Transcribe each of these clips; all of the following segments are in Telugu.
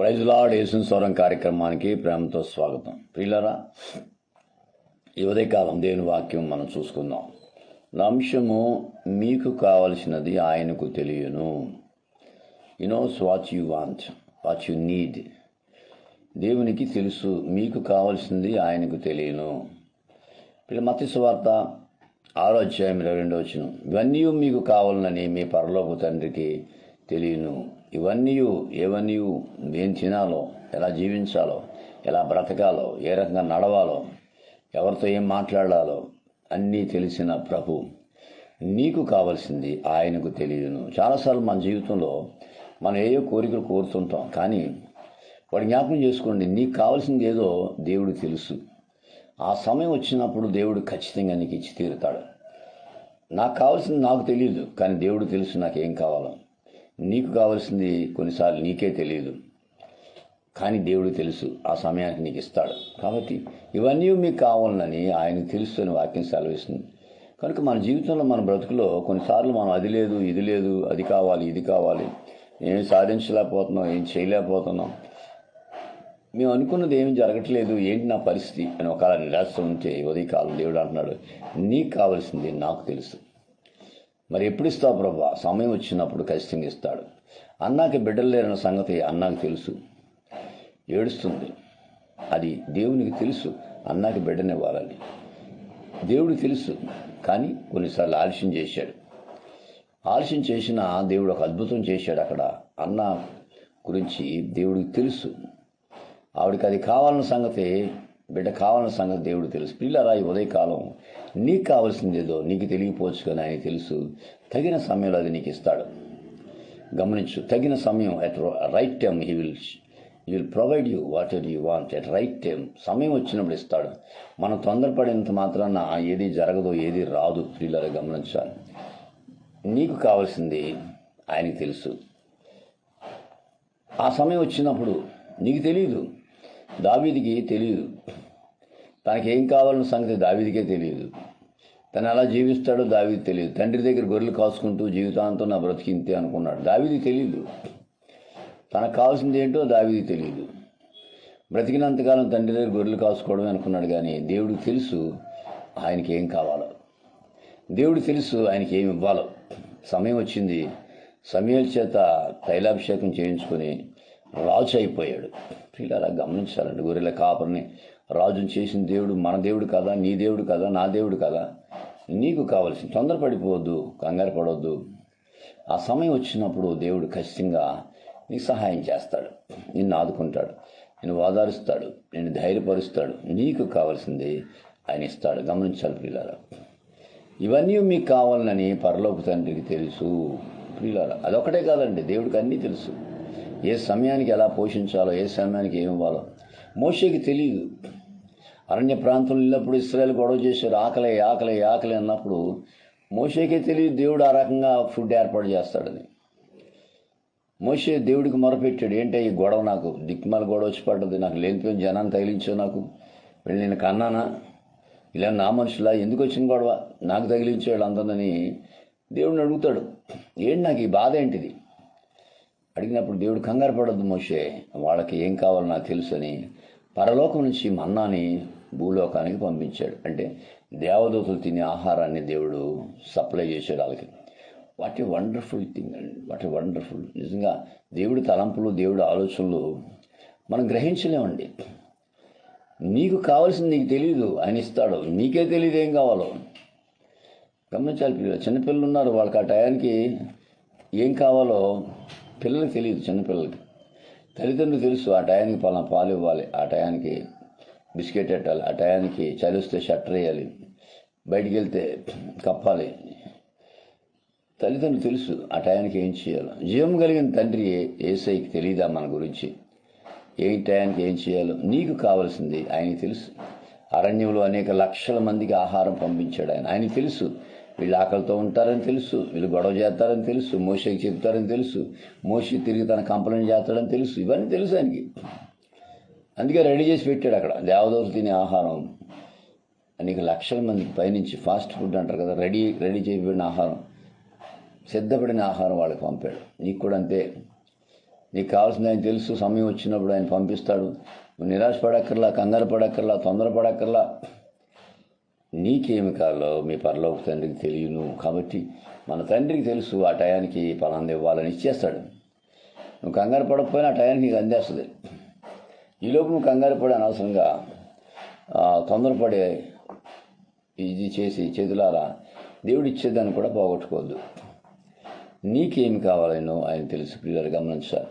ప్రైజ్ లార్డ్ యేసున్ స్వరం కార్యక్రమానికి ప్రేమతో స్వాగతం. ప్రియులరా ఈ ఉదయకాలం దేవుని వాక్యం మనం చూసుకుందాం. నా అంశము మీకు కావలసినది ఆయనకు తెలియను. You knows what you want what you need దేవునికి తెలుసు మీకు కావలసింది ఆయనకు తెలియను. పిల్ల మత్తి సువార్త ఆరో అధ్యాయం ఇరవై రెండో వచ్చిన ఇవన్నీ మీకు కావాలని మీ పరలోక తండ్రికి తెలియను. ఇవన్నీ ఏవన్నీ ఏం తినాలో ఎలా జీవించాలో ఎలా బ్రతకాలో ఏ రకంగా నడవాలో ఎవరితో ఏం మాట్లాడాలో అన్నీ తెలిసిన ప్రభు. నీకు కావలసింది ఆయనకు తెలియను. చాలాసార్లు మన జీవితంలో మనం ఏయో కోరికలు కోరుతుంటాం కానీ వాడు జ్ఞాపకం చేసుకోండి నీకు కావాల్సింది ఏదో దేవుడు తెలుసు. ఆ సమయం వచ్చినప్పుడు దేవుడు ఖచ్చితంగా నీకు ఇచ్చి తీరుతాడు. నాకు కావాల్సింది నాకు తెలియదు కానీ దేవుడు తెలుసు నాకు ఏం కావాలో. నీకు కావాల్సింది కొన్నిసార్లు నీకే తెలియదు కానీ దేవుడు తెలుసు ఆ సమయానికి నీకు ఇస్తాడు. కాబట్టి ఇవన్నీ మీకు కావాలని ఆయనకు తెలుసు అని వాక్యం సెలవిస్తుంది. కనుక మన జీవితంలో మన బ్రతుకులో కొన్నిసార్లు మనం అది లేదు ఇది లేదు అది కావాలి ఇది కావాలి ఏం సాధించలేకపోతున్నాం ఏం చేయలేకపోతున్నాం. మేము అనుకున్నది ఏమి జరగట్లేదు ఏంటి నా పరిస్థితి అని ఒకవేళ నిరాశ ఉంటే ఉదయకాలం దేవుడు అంటున్నాడు నీకు కావాల్సింది నాకు తెలుసు. మరి ఎప్పుడు ఇస్తావు ప్రభా? సమయం వచ్చినప్పుడు ఖచ్చితంగా ఇస్తాడు. అన్నాకి బిడ్డలు లేరన్న సంగతి అన్నాకి తెలుసు. ఏడుస్తుంది. అది దేవునికి తెలుసు. అన్నాకి బిడ్డనివ్వాలని దేవుడు తెలుసు. కానీ కొన్నిసార్లు ఆలస్యం చేశాడు. ఆలస్యం చేసిన దేవుడు ఒక అద్భుతం చేశాడు అక్కడ. అన్న గురించి దేవుడికి తెలుసు. ఆవిడకి అది కావాలన్న సంగతి బిడ్డ కావాలన్న సంగతి దేవుడు తెలుసు. పిల్లరా ఈ ఉదయకాలం నీకు కావాల్సింది ఏదో నీకు తెలియపోవచ్చు కానీ ఆయన తెలుసు. తగిన సమయంలో అది నీకు ఇస్తాడు. గమనించు తగిన సమయం at right time he will you will provide you whatever you want at right time సమయం వచ్చినప్పుడు ఇస్తాడు. మనం తొందరపడేంత మాత్రాన ఏది జరగదో ఏది రాదు. పిల్లలు గమనించాలి. నీకు కావాల్సింది ఆయనకి తెలుసు. ఆ సమయం వచ్చినప్పుడు నీకు తెలియదు దావీదికి తెలియదు తనకేం కావాలన్న సంగతి దావీదికే తెలియదు. తను ఎలా జీవిస్తాడో దావీది తెలియదు. తండ్రి దగ్గర గొర్రెలు కాసుకుంటూ జీవితాంతం నా బ్రతికింతే అనుకున్నాడు. దావీది తెలియదు తనకు కావాల్సింది ఏంటో దావీది తెలియదు బ్రతికినంతకాలం తండ్రి దగ్గర గొర్రెలు కాసుకోవడమే అనుకున్నాడు కానీ దేవుడికి తెలుసు ఆయనకి ఏం కావాలో. దేవుడు తెలుసు ఆయనకి ఏమి ఇవ్వాలో. సమయం వచ్చింది. సమయాల చేత తైలాభిషేకం చేయించుకొని రాజు అయిపోయాడు. పిల్లలా గమనించాలండి. గొర్రెల కాపరిని రాజుని చేసిన దేవుడు మన దేవుడు కదా నీ దేవుడు కదా నా దేవుడు కదా? నీకు కావలసిన తొందరపడిపోవద్దు కంగారు పడవద్దు ఆ సమయం వచ్చినప్పుడు దేవుడు ఖచ్చితంగా నీకు సహాయం చేస్తాడు. నిన్ను ఆదుకుంటాడు. నిన్ను ఓదారుస్తాడు నిన్ను ధైర్యపరుస్తాడు. నీకు కావాల్సింది ఆయన ఇస్తాడు. గమనించాలి పిల్లల ఇవన్నీ మీకు కావాలని పరలోక తండ్రికి తెలుసు పిల్లల అదొకటే కాదండి దేవుడికి అన్నీ తెలుసు. ఏ సమయానికి ఎలా పోషించాలో ఏ సమయానికి ఏమి ఇవ్వాలో. మోషేకి తెలియదు అరణ్య ప్రాంతంలో వెళ్ళినప్పుడు ఇస్రాయల్ గొడవ చేశారు. ఆకలి ఆకలి ఆకలి అన్నప్పుడు మోషేకే తెలియదు దేవుడు ఆ రకంగా ఫుడ్ ఏర్పాటు చేస్తాడని. మోషే దేవుడికి మొరపెట్టాడు ఏంటో ఈ గొడవ నాకు? దిక్మాల గొడవ వచ్చి పడ్డది. నాకు లేనిపోయిన జనాన్ని తగిలించావు నాకు. వెళ్ళి నేను కన్నానా? ఇలా నా మనుషులా? ఎందుకు వచ్చిన గొడవ? నాకు తగిలించాడు అందరిని దేవుడిని అడుగుతాడు. ఏంటి నాకు ఈ బాధ ఏంటిది? అడిగినప్పుడు దేవుడు కంగారు పడద్దు మోషే. వాళ్ళకి ఏం కావాలో నాకు తెలుసు అని పరలోకం నుంచి మన్నాని భూలోకానికి పంపించాడు. అంటే దేవదూతలు తినే ఆహారాన్ని దేవుడు సప్లై చేశాడు వాళ్ళకి. వాట్ ఏ వండర్ఫుల్ థింగ్ అండి. What a wonderful. నిజంగా దేవుడి తలంపులు దేవుడి ఆలోచనలు మనం గ్రహించలేమండి. నీకు కావాల్సింది నీకు తెలియదు ఆయన ఇస్తాడు. నీకే తెలియదు ఏం కావాలో. గమనించాలి పిల్లలు. చిన్నపిల్లలు ఉన్నారు వాళ్ళకి ఆ టయానికి ఏం కావాలో పిల్లలకి తెలియదు చిన్నపిల్లలకి. తల్లిదండ్రులు తెలుసు ఆ టయానికి పలానా పాలు ఇవ్వాలి ఆ టయానికి బిస్కెట్ పెట్టాలి ఆ టయానికి చలిస్తే షట్టర్ వేయాలి. బయటికి వెళ్తే కప్పాలి. తల్లిదండ్రులు తెలుసు ఆ టయానికి ఏం చేయాలో. జీవం కలిగిన తండ్రి ఏసైకి తెలియదా మన గురించి? ఏ టయానికి ఏం చేయాలో? నీకు కావాల్సింది ఆయనకి తెలుసు. అరణ్యంలో అనేక లక్షల మందికి ఆహారం పంపించాడు ఆయన. ఆయనకి తెలుసు. వీళ్ళు ఆకలితో ఉంటారని తెలుసు. వీళ్ళు గొడవ చేస్తారని తెలుసు. మోషకి చెప్తారని తెలుసు. మోషి తిరిగి తన కంప్లైంట్ చేస్తాడని తెలుసు. ఇవన్నీ తెలుసు ఆయనకి. అందుకే రెడీ చేసి పెట్టాడు అక్కడ. దేవదూత తినే ఆహారం. అనేక లక్షల మందికి పైనుంచి ఫాస్ట్ ఫుడ్ అంటారు కదా రెడీ రెడీ చేయబడిన ఆహారం. సిద్ధపడిన ఆహారం వాళ్ళకి పంపాడు. నీకు కూడా అంతే. నీకు కావాల్సింది ఆయన తెలుసు సమయం వచ్చినప్పుడు ఆయన పంపిస్తాడు. నువ్వు నిరాశ పడక్కర్లా కంగారు పడక్కర్లా తొందర పడక్కర్లా. నీకేమి కాలో మీ పరలోక తండ్రికి తెలియను. కాబట్టి మన తండ్రికి తెలుసు ఆ టయానికి పలాంది ఇవ్వాలని ఇచ్చేస్తాడు. నువ్వు కంగారు పడకపోయినా ఆ టయానికి నీకు అందేస్తుంది. ఈలోపు నువ్వు కంగారు పడే అనవసరంగా తొందరపడే ఇది చేసి చేతులారా దేవుడు ఇచ్చేదాన్ని కూడా పోగొట్టుకోవద్దు. నీకేమి కావాలనో ఆయన తెలుసు పిల్లలు గమనించాలి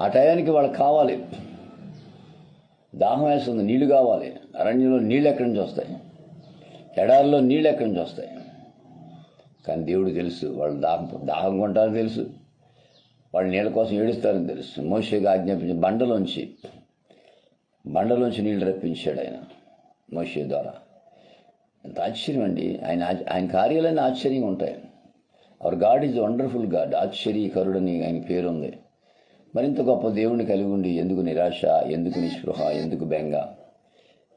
ఆ టయానికి వాళ్ళకి కావాలి. దాహం వేస్తుంది నీళ్ళు కావాలి. అరణ్యంలో నీళ్ళు ఎక్కడి నుంచి వస్తాయి? ఎడారిలో నీళ్ళు ఎక్కడి నుంచి వస్తాయి? కానీ దేవుడు తెలుసు వాళ్ళు దాహం దాహం కొంటారని తెలుసు. వాళ్ళు నీళ్ళ కోసం ఏడుస్తారని తెలుసు. మోషేగా ఆజ్ఞాపించి బండలోంచి బండలోంచి నీళ్ళు రప్పించాడు ఆయన మోషే ద్వారా. ఎంత ఆశ్చర్యం అండి ఆయన ఆయన కార్యాలన్నీ ఆశ్చర్యంగా ఉంటాయి. Our God is wonderful God ఆశ్చర్యకరుడని ఆయన పేరు ఉంది మరింత గొప్ప దేవుణ్ణి కలిగి ఉండి ఎందుకు నిరాశ ఎందుకు నిస్పృహ ఎందుకు బెంగ?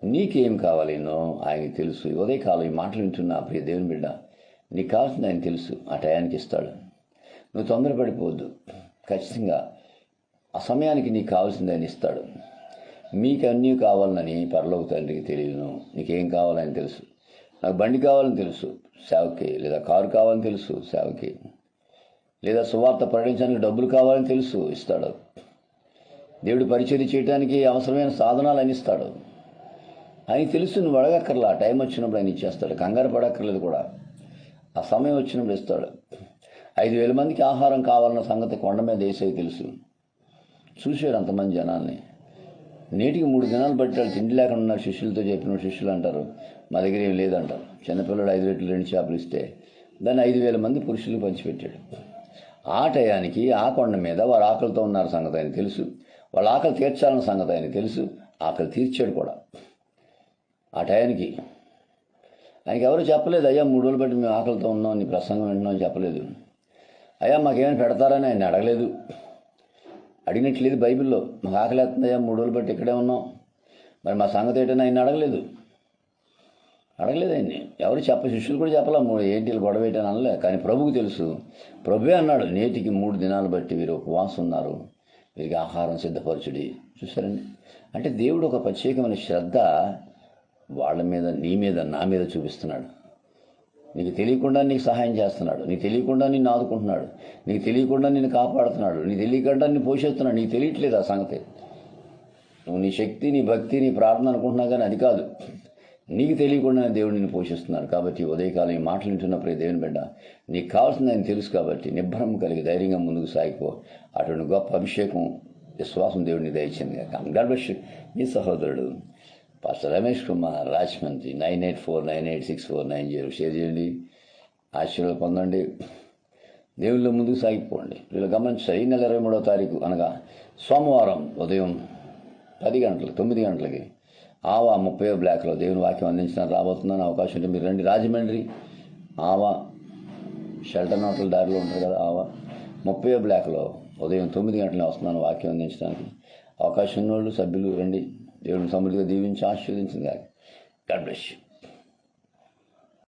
నీకేం కావాలేనో ఆయనకి తెలుసు. ఉదయకాలం ఈ మాటలు వింటున్నా ప్రియ దేవుని బిడ్డ నీకు కావాల్సింది ఆయన తెలుసు. ఆ టయానికి ఇస్తాడు. నువ్వు తొందరపడిపోవద్దు. ఖచ్చితంగా ఆ సమయానికి నీకు కావాల్సిందని ఇస్తాడు. మీకు అన్నీ కావాలని పరలోక తండ్రికి తెలియను. నీకేం కావాలని తెలుసు? నాకు బండి కావాలని తెలుసు సేవకి. లేదా కారు కావాలని తెలుసు సేవకి. లేదా సువార్త ప్రకటించడానికి డబ్బులు కావాలని తెలుసు ఇస్తాడు. దేవుడు పరిచయం చేయడానికి అవసరమైన సాధనాలు అని ఇస్తాడు. ఆయన తెలుసు నువ్వు అడగక్కర్లా. టైం వచ్చినప్పుడు ఆయన ఇచ్చేస్తాడు. కంగారు పడక్కర్లేదు కూడా. ఆ సమయం వచ్చినప్పుడు ఇస్తాడు. ఐదు వేల మందికి ఆహారం కావాలన్న సంగతి కొండ మీద వేసేవి తెలుసు. చూశాడు అంతమంది జనాల్ని. నేటికి మూడు దినాలు బట్టి తిండి లేకుండా ఉన్న శిష్యులతో చెప్పిన శిష్యులు అంటారు. మా దగ్గర ఏం లేదంటారు. చిన్నపిల్లడు ఐదు రెట్లు రెండు చేపలు ఇస్తే దాన్ని ఐదు వేల మంది పురుషులు పంచిపెట్టాడు. ఆ టయానికి ఆ కొండ మీద వారు ఆకలితో ఉన్నారు సంగతి ఆయన తెలుసు. వాళ్ళ ఆకలి తీర్చాలన్న సంగతి ఆయన తెలుసు. ఆకలి తీర్చాడు కూడా. ఆ టయానికి ఆయనకి ఎవరు చెప్పలేదు అయ్యా మూడు రోజులు బట్టి మేము ఆకలితో ఉన్నాం నీ ప్రసంగం వింటున్నాం అని చెప్పలేదు. అయ్యా మాకేమైనా పెడతారని ఆయన అడగలేదు. అడిగినట్లేదు బైబిల్లో. మాకు ఆకలి వేస్తుందయ్యా మూడు రోజులు బట్టి ఇక్కడే ఉన్నాం. మరి మా సంగతి ఏంటని ఆయన అడగలేదు. అడగలేదు ఆయన్ని ఎవరు చెప్ప శిష్యులు కూడా చెప్పలే మూడు ఏంటి గొడవ ఏంటని అనలే. కానీ ప్రభువుకు తెలుసు. ప్రభువే అన్నాడు నేటికి మూడు దినాలు బట్టి వీరు ఉపవాసం ఉన్నారు. వీరికి ఆహారం సిద్ధపరచుడి. చూసారండి అంటే దేవుడు ఒక ప్రత్యేకమైన శ్రద్ధ వాళ్ళ మీద నీ మీద నా మీద చూపిస్తున్నాడు. నీకు తెలియకుండా నీకు సహాయం చేస్తున్నాడు. నీకు తెలియకుండా నిన్ను ఆదుకుంటున్నాడు. నీకు తెలియకుండా నిన్ను కాపాడుతున్నాడు. నీకు తెలియకుండా నిన్ను పోషిస్తున్నాడు. నీకు తెలియట్లేదు ఆ సంగతి. నువ్వు నీ శక్తి నీ భక్తి నీ ప్రార్థన అనుకుంటున్నావు కానీ అది కాదు. నీకు తెలియకుండా దేవుడు నిన్ను పోషిస్తున్నాడు కాబట్టి ఉదయకాలం ఈ మాటలు వింటున్నప్పుడు ఈ దేవుని బిడ్డ నీకు కావాల్సింది ఆయన తెలుసు కాబట్టి నిబ్బరం కలిగి ధైర్యంగా ముందుకు సాగిపో. అటువంటి గొప్ప అభిషేకం విశ్వాసం దేవుడిని దయచింది గాడ్ బ్లెస్ మీ సహోదరుడు pastor Ramesh Kumar Rajahmundry nine eight four nine eight six four nine zero share చేయండి ఆశీర్వాదం పొందండి. దేవుళ్ళు ముందుకు సాగిపోండి. వీళ్ళు గమనించారు ఈ నెల ఇరవై మూడో తారీఖు అనగా సోమవారం ఉదయం పది గంటలకు తొమ్మిది గంటలకి ఆవా ముప్పై బ్లాక్లో దేవుని వాక్యం అందించడానికి రాబోతుందని అవకాశం ఉంటే మీరు రండి. రాజమండ్రి ఆవా షెల్టర్ నోట్ల దారిలో ఉంటారు కదా ఆవా ముప్పై బ్లాక్లో ఉదయం తొమ్మిది గంటలకు వస్తున్నాను వాక్యం అందించడానికి అవకాశం ఉన్నోళ్ళు సభ్యులు రండి. దేవుని సమృద్ధిగా దీవించి ఆశీర్వదించింది గాడ్ బ్లెస్ యూ.